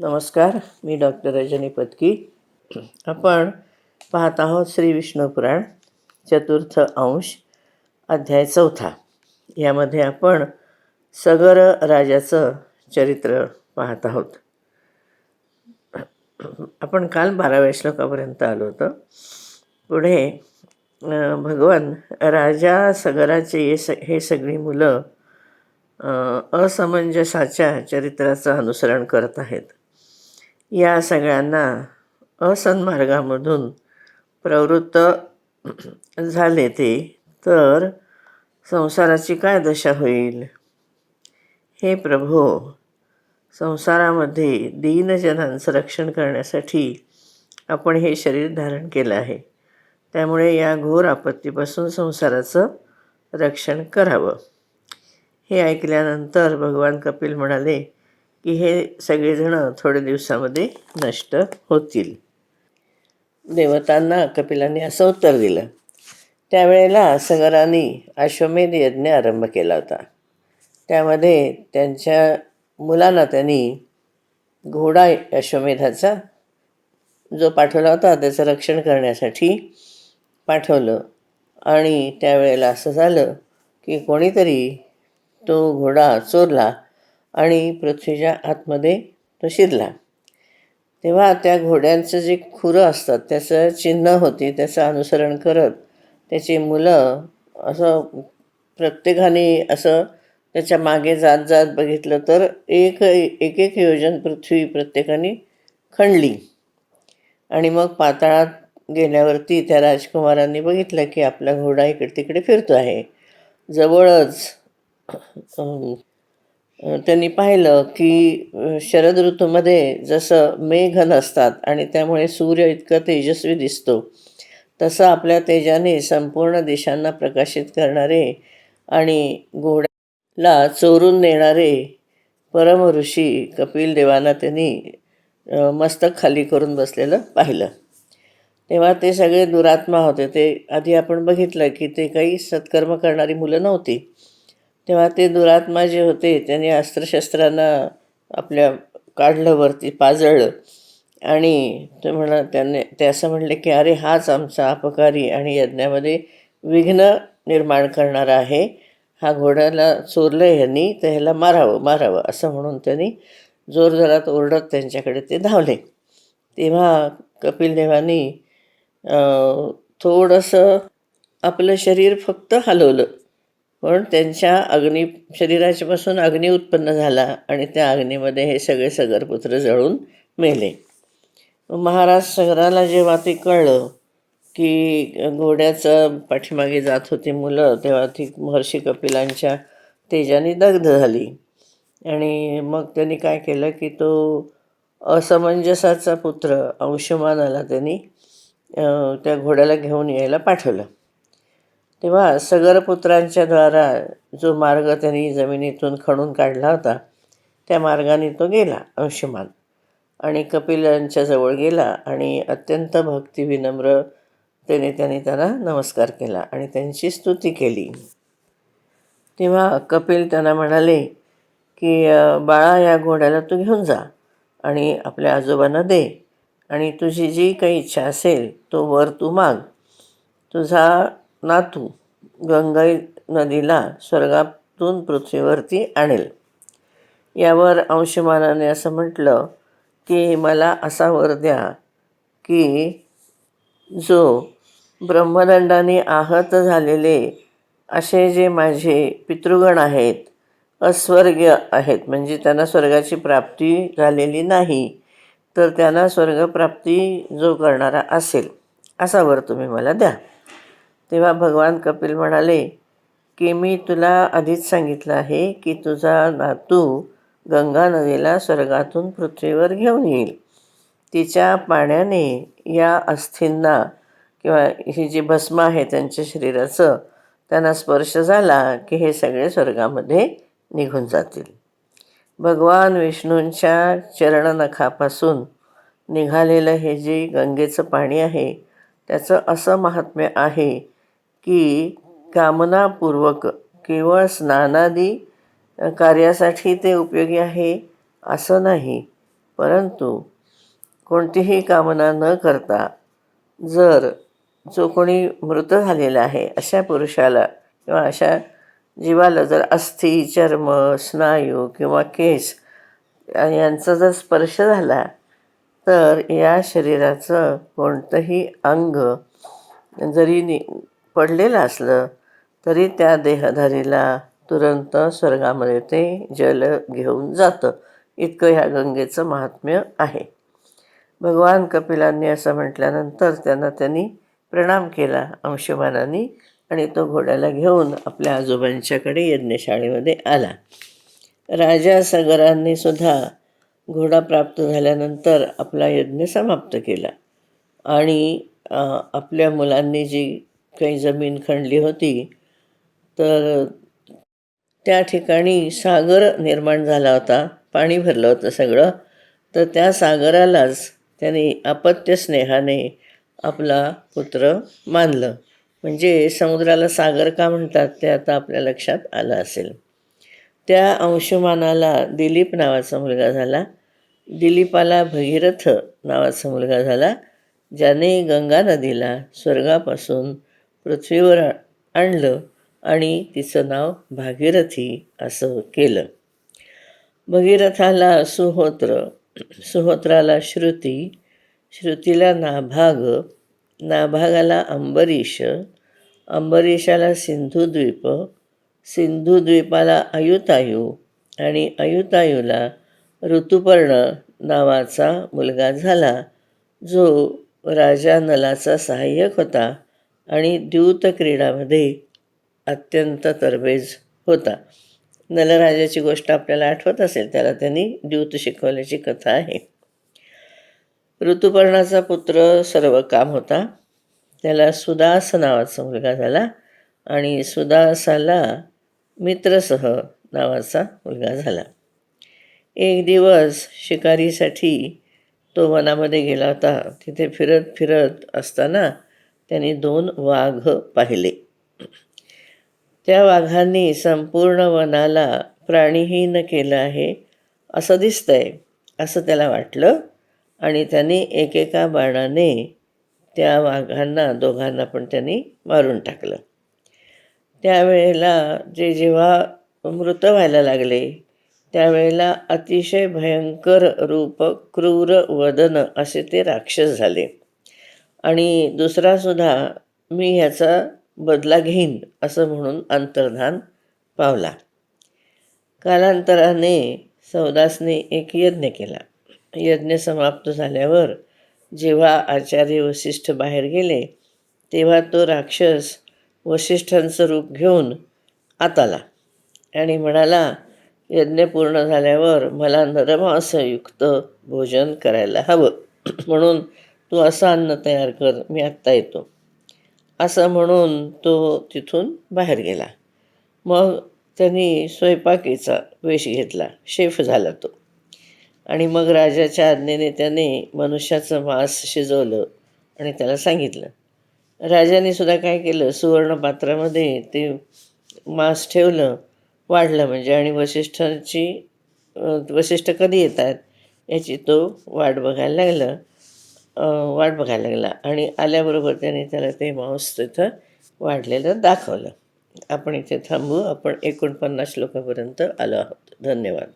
नमस्कार मी डॉक्टर रजनी पत्की आपण पाहत आहोत श्री विष्णू पुराण चतुर्थ अंश अध्याय चौथा. यामध्ये आपण सगर राजाचं चरित्र पाहत आहोत. आपण काल बाराव्या श्लोकापर्यंत आलो होतो. पुढे भगवान राजा सगराचे हे स हे सगळी मुलं असमंजसाच्या चरित्राचं अनुसरण करत आहेत. या सगळ्यांना असन्मार्गामधून प्रवृत्त झाले ते तर संसाराची काय दशा होईल? हे प्रभो संसारामध्ये दीनजनांचं रक्षण करण्यासाठी आपण हे शरीर धारण केलं आहे. त्यामुळे या घोर आपत्तीपासून संसाराचं रक्षण करावं. हे ऐकल्यानंतर भगवान कपिल म्हणाले की हे सगळेजणं थोड्या दिवसामध्ये नष्ट होतील. देवतांना कपिलांनी असं उत्तर दिलं. त्यावेळेला सगरांनी अश्वमेध यज्ञ आरंभ केला होता. त्यामध्ये त्यांच्या मुलांना त्यांनी घोडा अश्वमेधाचा जो पाठवला होता त्याचं रक्षण करण्यासाठी पाठवलं. आणि त्यावेळेला असं झालं की कोणीतरी तो घोडा चोरला आणि पृथ्वीच्या आतमध्ये तो शिरला. तेव्हा त्या घोड्यांचं जे खुरं असतात त्याचं चिन्ह होती त्याचं अनुसरण करत त्याची मुलं असं प्रत्येकाने असं त्याच्यामागे जात जात बघितलं तर एक एक एक योजन पृथ्वी प्रत्येकाने खणली. आणि मग पाताळात गेल्यावरती त्या राजकुमारांनी बघितलं की आपला घोडा इकडे तिकडे फिरतो आहे. जवळच त्यांनी पाहिलं की शरद ऋतूमध्ये जसं मेघ नसतात आणि त्यामुळे सूर्य इतका तेजस्वी दिसतो तसं आपल्या तेजाने संपूर्ण दिशांना प्रकाशित करणारे आणि घोड्याला चोरून नेणारे परम ऋषी कपिल देवांना त्यांनी मस्तक खाली करून बसलेलं पाहिलं. तेव्हा ते सगळे दुरात्मा होते. ते आधी आपण बघितलं की ते काही सत्कर्म करणारी मुलं नव्हती. तेव्हा ते दुरात्मा जे होते त्यांनी अस्त्रशस्त्रांना आपल्या काढलं वरती पाजळलं. आणि ते म्हणा त्याने ते असं म्हणले की अरे हाच आमचा अपकारी आणि यज्ञामध्ये विघ्न निर्माण करणारा आहे. हा घोड्याला चोरलं ह्यांनी तर ह्याला मारावं मारावं असं म्हणून त्यांनी जोरजोरात ओरडत त्यांच्याकडे ते धावले. तेव्हा कपिल देवानी थोडंसं आपलं शरीर फक्त हलवलं. पण त्यांच्या अग्नी शरीराच्यापासून अग्नी उत्पन्न झाला आणि त्या अग्नीमध्ये हे सगळे सगरपुत्र जळून मेले. महाराज सगराला जेव्हा ते कळलं की घोड्याचं पाठीमागे जात होती मुलं तेव्हा ती महर्षी कपिलांच्या तेजाने दग्ध झाली. आणि मग त्यांनी काय केलं की तो असमंजसाचा पुत्र अंशुमानाला त्यांनी त्या घोड्याला घेऊन यायला पाठवलं. तेव्हा सगरपुत्रांच्या द्वारा जो मार्ग त्यांनी जमिनीतून खणून काढला होता त्या मार्गाने तो गेला अंशुमान. आणि कपिलांच्या जवळ गेला आणि अत्यंत भक्तिविनम्र त्याने त्यांनी त्यांना नमस्कार केला आणि त्यांची स्तुती केली. तेव्हा कपिल त्यांना म्हणाले की बाळा या घोड्याला तू घेऊन जा आणि आपल्या आजोबांना दे आणि तुझी जी काही इच्छा असेल तो वर तू माग. तुझा नातू गंगाई नदीला स्वर्गातून पृथ्वीवरती आणेल. यावर अंशमानाने असं म्हटलं की मला असा वर द्या की जो ब्रह्मदंडाने आहत झालेले असे जे माझे पितृगण आहेत अस्वर्गीय आहेत म्हणजे त्यांना स्वर्गाची प्राप्ती झालेली नाही तर त्यांना स्वर्गप्राप्ती जो करणारा असेल असा वर तुम्ही मला द्या. तेव्हा भगवान कपिल म्हणाले की मी तुला आधीच सांगितलं आहे की तुझा नातू गंगा नदीला स्वर्गातून पृथ्वीवर घेऊन येईल. तिच्या पाण्याने या अस्थींना किंवा ही जी भस्म आहे त्यांच्या शरीराचं त्यांना स्पर्श झाला की हे सगळे स्वर्गामध्ये निघून जातील. भगवान विष्णूंच्या चरणनखापासून निघालेलं हे जे गंगेचं पाणी आहे त्याचं असं महात्म्य आहे की कामनापूर्वक केवळ स्नानादी कार्यासाठी ते उपयोगी आहे असं नाही. परंतु कोणतीही कामना न करता जर जो कोणी मृत झालेला आहे अशा पुरुषाला किंवा अशा जीवाला जर अस्थि चर्म स्नायू किंवा केस यांचा जर स्पर्श झाला तर या शरीराचं कोणतंही अंग जरी नि पडलेलं असलं तरी त्या देहधारीला तुरंत स्वर्गामध्ये ते जल घेऊन जातं. इतकं ह्या गंगेचं महात्म्य आहे. भगवान कपिलांनी असं म्हटल्यानंतर त्यांना त्यांनी प्रणाम केला अंशुमानाने आणि तो घोड्याला घेऊन आपल्या आजोबांच्याकडे यज्ञशाळेमध्ये आला. राजा सगरांनी सुद्धा घोडा प्राप्त झाल्यानंतर आपला यज्ञ समाप्त केला आणि आपल्या मुलांनी जी काही जमीन खणली होती तर त्या ठिकाणी सागर निर्माण झाला होता पाणी भरलं होतं सगळं. तर त्या सागरालाच त्यांनी अपत्यस्नेहाने आपला पुत्र मानलं. म्हणजे समुद्राला सागर का म्हणतात ते आता आपल्या लक्षात आलं असेल. त्या अंशुमानाला दिलीप नावाचा मुलगा झाला. दिलीपाला भगीरथ नावाचा मुलगा झाला ज्याने गंगा नदीला स्वर्गापासून पृथ्वीवर आणलं आणि तिचं नाव भागीरथी असं केलं. भगीरथाला सुहोत्र सुहोत्राला श्रुती श्रुतीला नाभाग नाभागाला अंबरीश अंबरीशाला सिंधुद्वीप सिंधुद्वीपाला अयुतायू आणि अयुतायूला ऋतुपर्ण नावाचा मुलगा झाला जो राजा नलाचा सहाय्यक होता. आणि द्यूत क्रीडामध्ये अत्यंत तरबेज होता. नलराजाची गोष्ट आपल्याला आठवत असेल त्याला त्यांनी द्यूत शिकवल्याची कथा आहे. ऋतुपर्णाचा पुत्र सर्व काम होता. त्याला सुदास नावाचा मुलगा झाला आणि सुदासाला मित्रसह नावाचा मुलगा झाला. एक दिवस शिकारीसाठी तो वनामध्ये गेला होता. तिथे फिरत फिरत असताना त्याने दोन वाघ पाहिले. त्या वाघांनी संपूर्ण वनाला प्राणीहीन केलं आहे असं दिसतंय असं त्याला वाटलं. आणि त्याने एकेका बाणाने त्या वाघांना दोघांना पण त्यांनी मारून टाकलं. त्यावेळेला जे जेव्हा मृत व्हायला लागले त्यावेळेला अतिशय भयंकर रूप क्रूर वदन असे ते राक्षस झाले. आणि दुसरासुद्धा मी ह्याचा बदला घेईन असं म्हणून अंतर्धान पावला. कालांतराने सौदासने एक यज्ञ केला. यज्ञ समाप्त झाल्यावर जेव्हा आचार्य वसिष्ठ बाहेर गेले तेव्हा तो राक्षस वसिष्ठांचं रूप घेऊन आत आला आणि म्हणाला यज्ञ पूर्ण झाल्यावर मला नरमांसयुक्त भोजन करायला हवं. म्हणून तू असं अन्न तयार कर मी आत्ता येतो. असं म्हणून तो तिथून बाहेर गेला. मग त्यांनी स्वयंपाकीचा वेश घेतला. शेफ झाला तो. आणि मग राजाच्या आज्ञेने त्याने मनुष्याचं मांस शिजवलं आणि त्याला सांगितलं. राजाने सुद्धा काय केलं? सुवर्ण पात्रामध्ये ते मांस ठेवलं. वाढलं म्हणजे आणि वशिष्ठांची वशिष्ठ कधी येत आहेत याची तो वाट बघायला लागलं. वाट बघायला लागला. आणि आल्याबरोबर त्याने त्याला ते मांस तिथं वाढलेलं दाखवलं. आपण इथे थांबू. आपण एकोणपन्नास श्लोकापर्यंत आलो आहोत. धन्यवाद.